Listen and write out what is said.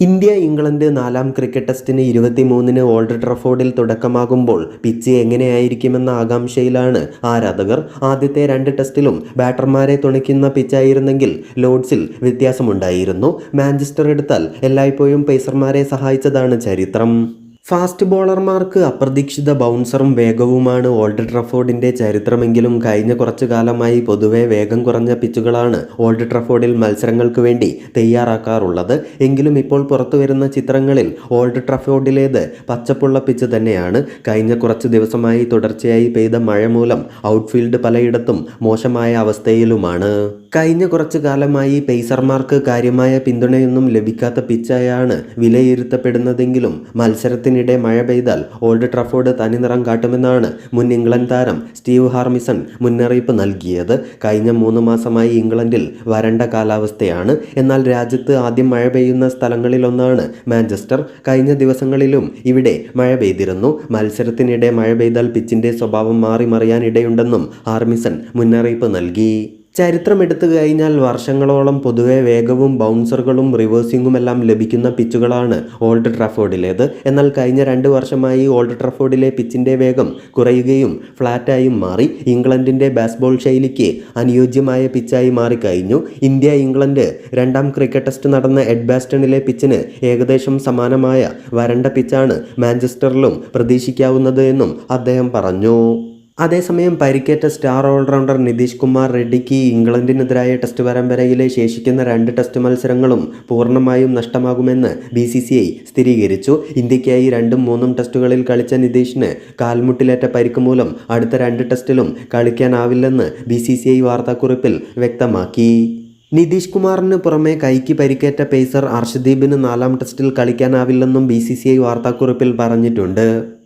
India England നാലാം cricket ടെസ്റ്റിന് ഇരുപത്തിമൂന്നിന് ഓൾഡ് ട്രഫോർഡിൽ തുടക്കമാകുമ്പോൾ പിച്ച് എങ്ങനെയായിരിക്കുമെന്ന ആകാംക്ഷയിലാണ് ആരാധകർ. ആദ്യത്തെ രണ്ട് ടെസ്റ്റിലും ബാറ്റർമാരെ തുണയ്ക്കുന്ന പിച്ചായിരുന്നെങ്കിൽ ലോഡ്സിൽ വ്യത്യാസമുണ്ടായിരുന്നു. മാഞ്ചസ്റ്റർ എടുത്താൽ എല്ലായ്പ്പോഴും പേസർമാരെ സഹായിച്ചതാണ് ചരിത്രം. ഫാസ്റ്റ് ബോളർമാർക്ക് അപ്രതീക്ഷിത ബൗൺസറും വേഗവുമാണ് ഓൾഡ് ട്രഫോർഡിന്റെ ചരിത്രമെങ്കിലും കഴിഞ്ഞ കുറച്ചു കാലമായി പൊതുവെ വേഗം കുറഞ്ഞ പിച്ചുകളാണ് ഓൾഡ് ട്രഫോർഡിൽ മത്സരങ്ങൾക്ക് വേണ്ടി തയ്യാറാക്കാറുള്ളത്. എങ്കിലും ഇപ്പോൾ പുറത്തുവരുന്ന ചിത്രങ്ങളിൽ ഓൾഡ് ട്രഫോർഡിലേത് പച്ചപ്പുള്ള പിച്ച് തന്നെയാണ്. കഴിഞ്ഞ കുറച്ച് ദിവസമായി തുടർച്ചയായി പെയ്ത മഴ മൂലം ഔട്ട്ഫീൽഡ് പലയിടത്തും മോശമായ അവസ്ഥയിലുമാണ്. കഴിഞ്ഞ കുറച്ചു കാലമായി പേസർമാർക്ക് കാര്യമായ പിന്തുണയൊന്നും ലഭിക്കാത്ത പിച്ചായാണ് വിലയിരുത്തപ്പെടുന്നതെങ്കിലും മത്സരത്തിനിടെ മഴ പെയ്താൽ ഓൾഡ് ട്രഫോർഡ് തനിനിറം കാട്ടുമെന്നാണ് മുൻ ഇംഗ്ലണ്ട് താരം സ്റ്റീവ് ഹാർമിസൺ മുന്നറിയിപ്പ് നൽകിയത്. കഴിഞ്ഞ മൂന്ന് മാസമായി ഇംഗ്ലണ്ടിൽ വരണ്ട കാലാവസ്ഥയാണ്. എന്നാൽ രാജ്യത്ത് ആദ്യം മഴ പെയ്യുന്ന സ്ഥലങ്ങളിലൊന്നാണ് മാഞ്ചസ്റ്റർ. കഴിഞ്ഞ ദിവസങ്ങളിലും ഇവിടെ മഴ പെയ്തിരുന്നു. മത്സരത്തിനിടെ മഴ പെയ്താൽ പിച്ചിന്റെ സ്വഭാവം മാറി മറിയാൻ ഇടയുണ്ടെന്നും ഹാർമിസൺ മുന്നറിയിപ്പ് നൽകി. ചരിത്രം എടുത്തു കഴിഞ്ഞാൽ വർഷങ്ങളോളം പൊതുവെ വേഗവും ബൗൺസറുകളും റിവേഴ്സിങ്ങുമെല്ലാം ലഭിക്കുന്ന പിച്ചുകളാണ് ഓൾഡ് ട്രഫോർഡിലേത്. എന്നാൽ കഴിഞ്ഞ രണ്ട് വർഷമായി ഓൾഡ് ട്രഫോർഡിലെ പിച്ചിന്റെ വേഗം കുറയുകയും ഫ്ലാറ്റായും മാറി. ഇംഗ്ലണ്ടിന്റെ ബാസ്ബോൾ ശൈലിക്ക് അനുയോജ്യമായ പിച്ചായി മാറിക്കഴിഞ്ഞു. ഇന്ത്യ ഇംഗ്ലണ്ട് രണ്ടാം ക്രിക്കറ്റ് ടെസ്റ്റ് നടന്ന എഡ്ബാസ്റ്റണിലെ പിച്ചിന് ഏകദേശം സമാനമായ വരണ്ട പിച്ചാണ് മാഞ്ചസ്റ്ററിലും പ്രതീക്ഷിക്കാവുന്നത് എന്നും അദ്ദേഹം പറഞ്ഞു. അതേസമയം പരിക്കേറ്റ സ്റ്റാർ ഓൾറൗണ്ടർ നിതീഷ് കുമാർ റെഡ്ഡിക്ക് ഇംഗ്ലണ്ടിനെതിരായ ടെസ്റ്റ് പരമ്പരയിലെ ശേഷിക്കുന്ന രണ്ട് ടെസ്റ്റ് മത്സരങ്ങളും പൂർണമായും നഷ്ടമാകുമെന്ന് ബി സി സി ഐ സ്ഥിരീകരിച്ചു. ഇന്ത്യയ്ക്കായി രണ്ടും മൂന്നും ടെസ്റ്റുകളിൽ കളിച്ച നിതീഷിന് കാൽമുട്ടിലേറ്റ പരിക്ക് മൂലം അടുത്ത രണ്ട് ടെസ്റ്റിലും കളിക്കാനാവില്ലെന്ന് ബി സി സി ഐ വാർത്താക്കുറിപ്പിൽ വ്യക്തമാക്കി. നിതീഷ് കുമാറിന് പുറമെ കൈക്ക് പരിക്കേറ്റ പേസർ അർഷദീപിന് നാലാം ടെസ്റ്റിൽ കളിക്കാനാവില്ലെന്നും ബി സി സി ഐ വാർത്താക്കുറിപ്പിൽ പറഞ്ഞിട്ടുണ്ട്.